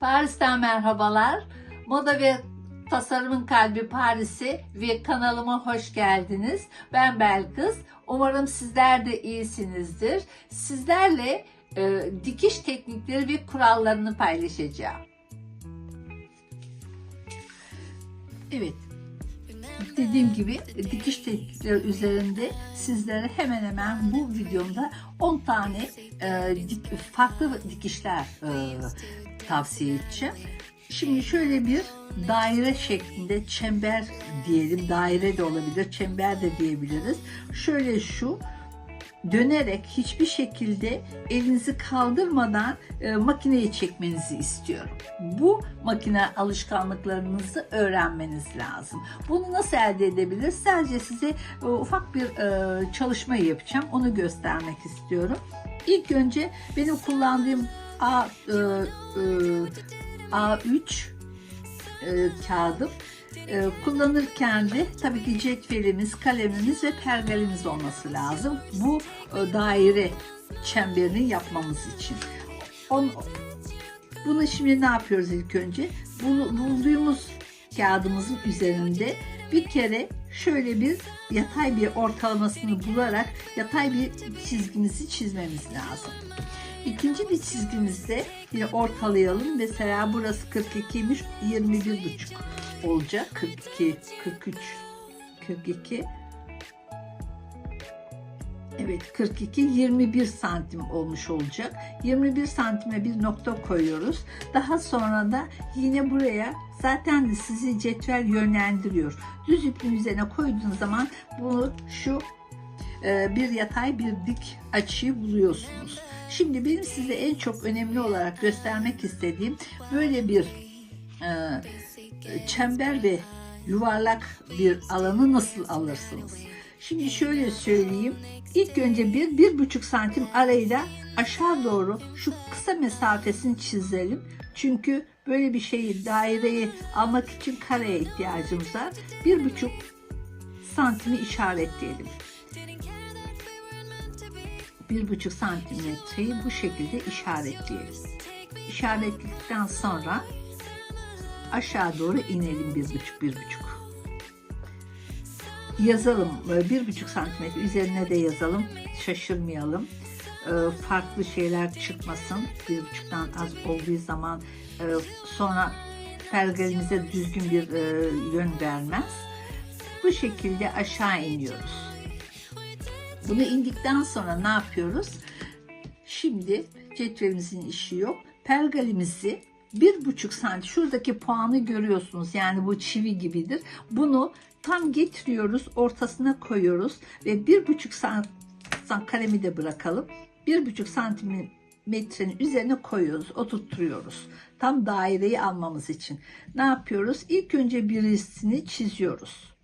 Paris'ten merhabalar. Moda ve tasarımın kalbi Paris'i ve kanalıma hoş geldiniz. Ben Belkıs. Umarım sizler de iyisinizdir. Sizlerle e, dikiş teknikleri ve kurallarını paylaşacağım. Evet. Dediğim gibi dikiş teknikleri üzerinde sizlere hemen hemen bu videomda 10 tane e, dik- farklı dikişler e, tavsiye edeceğim. Şimdi şöyle bir daire şeklinde çember diyelim, daire de olabilir, çember de diyebiliriz. Şöyle şu dönerek hiçbir şekilde elinizi kaldırmadan e, makineyi çekmenizi istiyorum. Bu makine alışkanlıklarınızı öğrenmeniz lazım. Bunu nasıl elde edebilir? Sadece size e, ufak bir e, çalışma yapacağım. Onu göstermek istiyorum. İlk önce benim kullandığım A, e, e, A3 e, kağıdım. E, kullanırken de tabii ki cetvelimiz, kalemimiz ve pergalimiz olması lazım. Bu e, daire çemberini yapmamız için. On, bunu şimdi ne yapıyoruz ilk önce? Bul- bulduğumuz kağıdımızın üzerinde bir kere şöyle bir yatay bir ortalamasını bularak yatay bir çizgimizi çizmemiz lazım. İkinci bir çizgimizde yine ortalayalım. Mesela burası 42'ymiş, 21,5 olacak. 42, 43, 42. Evet 42 21 santim olmuş olacak. 21 santime bir nokta koyuyoruz. Daha sonra da yine buraya zaten sizi cetvel yönlendiriyor. Düz ipin üzerine koyduğunuz zaman bunu şu bir yatay bir dik açıyı buluyorsunuz. Şimdi benim size en çok önemli olarak göstermek istediğim böyle bir e, çember ve yuvarlak bir alanı nasıl alırsınız? Şimdi şöyle söyleyeyim. İlk önce bir, bir buçuk santim arayla aşağı doğru şu kısa mesafesini çizelim. Çünkü böyle bir şeyi daireyi almak için kareye ihtiyacımız var. Bir buçuk santimi işaretleyelim. Bir buçuk santimetreyi bu şekilde işaretleyelim. İşaretledikten sonra aşağı doğru inelim bir buçuk bir buçuk. Yazalım böyle bir buçuk santimetre üzerine de yazalım şaşırmayalım. Ee, Farklı şeyler çıkmasın bir buçuktan az olduğu zaman e, sonra pergelimize düzgün bir e, yön vermez. Bu şekilde aşağı iniyoruz. Bunu indikten sonra ne yapıyoruz? Şimdi cetvelimizin işi yok. Pergalimizi bir buçuk santim şuradaki puanı görüyorsunuz. Yani bu çivi gibidir. Bunu tam getiriyoruz ortasına koyuyoruz ve bir buçuk santim kalemi de bırakalım. Bir buçuk santimetrenin üzerine koyuyoruz, oturtturuyoruz. Tam daireyi almamız için. Ne yapıyoruz? İlk önce birisini çiziyoruz.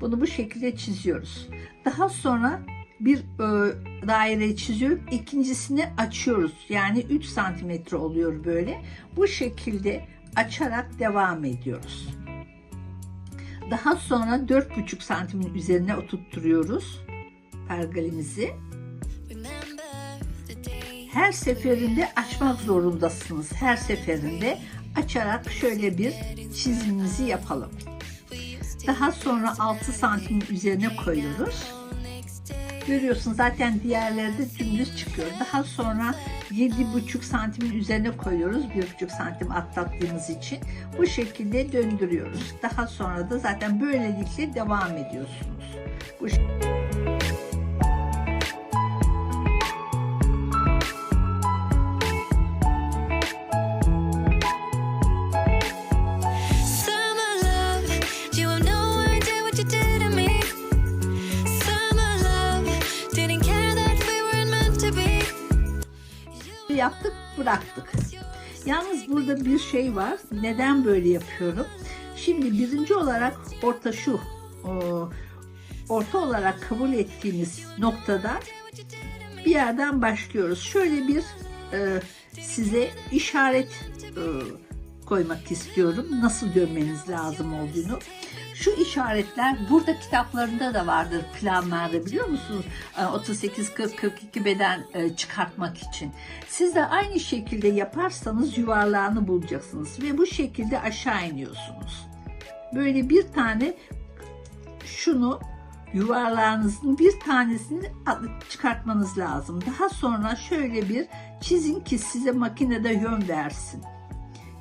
Bunu bu şekilde çiziyoruz. Daha sonra bir e, daireyi çiziyorum. İkincisini açıyoruz. Yani 3 santimetre oluyor böyle. Bu şekilde açarak devam ediyoruz. Daha sonra 4,5 santimin üzerine oturtturuyoruz pergalimizi. Her seferinde açmak zorundasınız. Her seferinde açarak şöyle bir çizimimizi yapalım. Daha sonra 6 santimin üzerine koyuyoruz. Görüyorsun zaten diğerleri de dümdüz çıkıyor. Daha sonra 7,5 santimin üzerine koyuyoruz. 1,5 santim atlattığımız için. Bu şekilde döndürüyoruz. Daha sonra da zaten böylelikle devam ediyorsunuz. Bu Summer burada bir şey var. Neden böyle yapıyorum? Şimdi birinci olarak orta şu orta olarak kabul ettiğimiz noktada bir yerden başlıyoruz. Şöyle bir e, size işaret e, koymak istiyorum. Nasıl dönmeniz lazım olduğunu. Şu işaretler burada kitaplarında da vardır planlarda biliyor musunuz? Ee, 38 40 42 beden e, çıkartmak için. Siz de aynı şekilde yaparsanız yuvarlağını bulacaksınız ve bu şekilde aşağı iniyorsunuz. Böyle bir tane şunu yuvarlağınızın bir tanesini çıkartmanız lazım. Daha sonra şöyle bir çizin ki size makinede yön versin.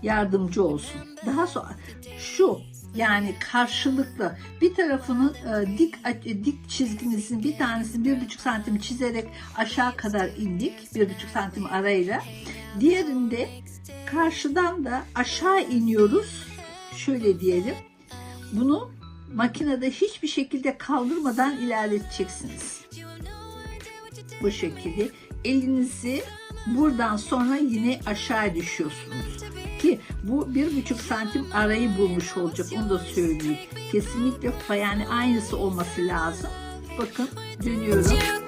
Yardımcı olsun. Daha sonra şu yani karşılıklı. Bir tarafının e, dik e, dik çizginizin bir tanesini bir buçuk santim çizerek aşağı kadar indik bir buçuk santim arayla. Diğerinde karşıdan da aşağı iniyoruz. Şöyle diyelim. Bunu makinede hiçbir şekilde kaldırmadan ilerleteceksiniz. Bu şekilde elinizi buradan sonra yine aşağı düşüyorsunuz. Ki bu bir buçuk santim arayı bulmuş olacak onu da söyleyeyim. Kesinlikle yani aynısı olması lazım. Bakın dönüyorum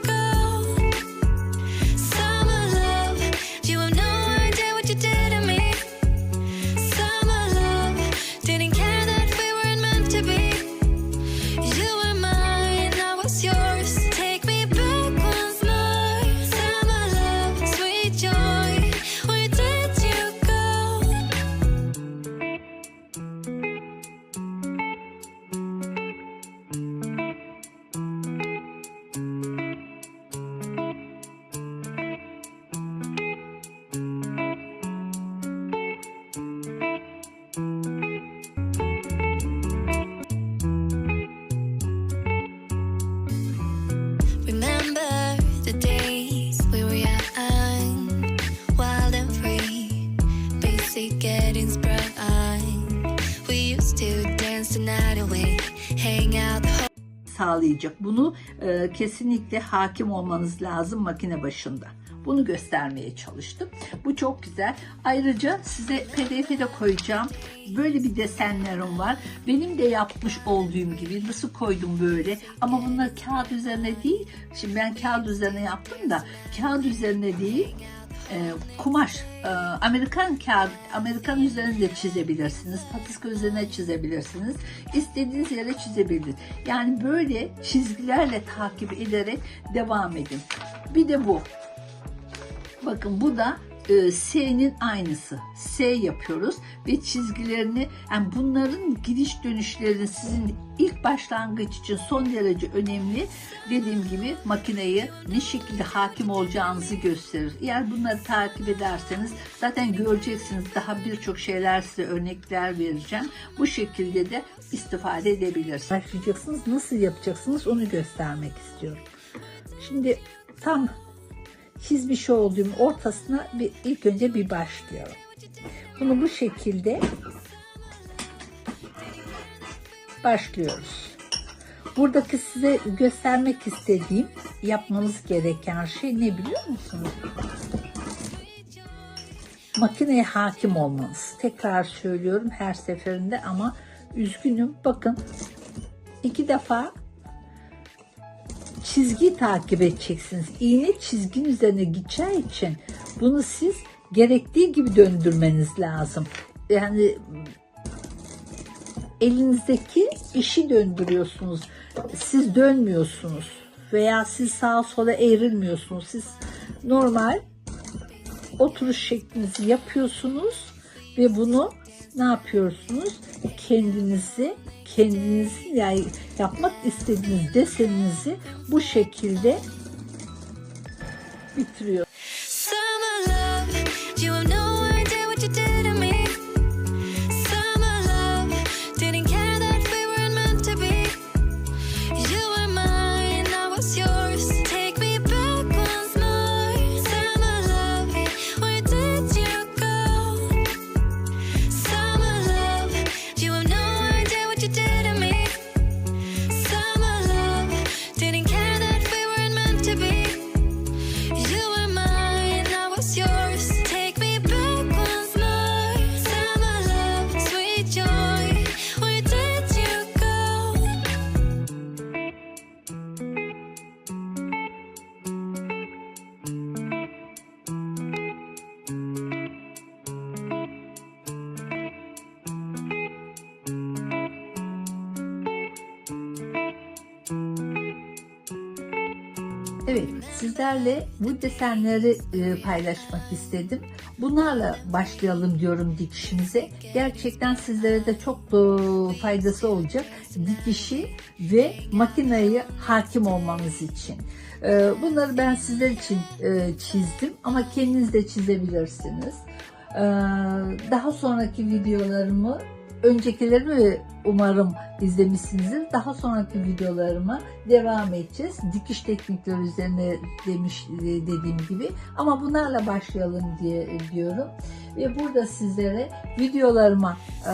sağlayacak. Bunu e, kesinlikle hakim olmanız lazım makine başında. Bunu göstermeye çalıştım. Bu çok güzel. Ayrıca size pdf'e de koyacağım. Böyle bir desenlerim var. Benim de yapmış olduğum gibi nasıl koydum böyle. Ama bunlar kağıt üzerine değil. Şimdi ben kağıt üzerine yaptım da kağıt üzerine değil e, kumaş, e, Amerikan kağıt, Amerikan üzerinde çizebilirsiniz. Patiska üzerine çizebilirsiniz. İstediğiniz yere çizebilirsiniz. Yani böyle çizgilerle takip ederek devam edin. Bir de bu. Bakın bu da e, S'nin aynısı. S yapıyoruz ve çizgilerini yani bunların gidiş dönüşlerini sizin ilk başlangıç için son derece önemli. Dediğim gibi makineyi ne şekilde hakim olacağınızı gösterir. Eğer bunları takip ederseniz zaten göreceksiniz. Daha birçok şeyler size örnekler vereceğim. Bu şekilde de istifade edebilirsiniz. Başlayacaksınız. Nasıl yapacaksınız onu göstermek istiyorum. Şimdi tam çizmiş olduğum ortasına bir, ilk önce bir başlıyorum. Bunu bu şekilde başlıyoruz. Buradaki size göstermek istediğim yapmanız gereken şey ne biliyor musunuz? Makineye hakim olmanız. Tekrar söylüyorum her seferinde ama üzgünüm. Bakın iki defa çizgi takip edeceksiniz. İğne çizginin üzerine gideceği için bunu siz gerektiği gibi döndürmeniz lazım. Yani elinizdeki işi döndürüyorsunuz. Siz dönmüyorsunuz veya siz sağa sola eğrilmiyorsunuz. Siz normal oturuş şeklinizi yapıyorsunuz ve bunu ne yapıyorsunuz? Kendinizi kendinizi yani yapmak istediğiniz deseninizi bu şekilde bitiriyor. Evet, sizlerle bu desenleri e, paylaşmak istedim. Bunlarla başlayalım diyorum dikişimize. Gerçekten sizlere de çok e, faydası olacak dikişi ve makineye hakim olmamız için. E, bunları ben sizler için e, çizdim ama kendiniz de çizebilirsiniz. E, daha sonraki videolarımı öncekilerimi umarım izlemişsinizdir. Daha sonraki videolarıma devam edeceğiz. Dikiş teknikleri üzerine demiş dediğim gibi. Ama bunlarla başlayalım diye diyorum. Ve burada sizlere videolarıma eee,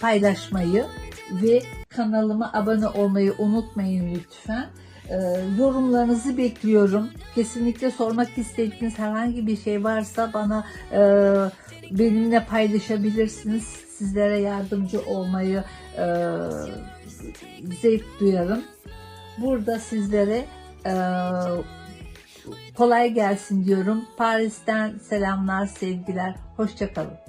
paylaşmayı ve kanalıma abone olmayı unutmayın lütfen. Eee, yorumlarınızı bekliyorum. Kesinlikle sormak istediğiniz herhangi bir şey varsa bana eee, benimle paylaşabilirsiniz. Sizlere yardımcı olmayı eee, zevk duyarım. Burada sizlere eee, kolay gelsin diyorum. Paris'ten selamlar, sevgiler. Hoşçakalın.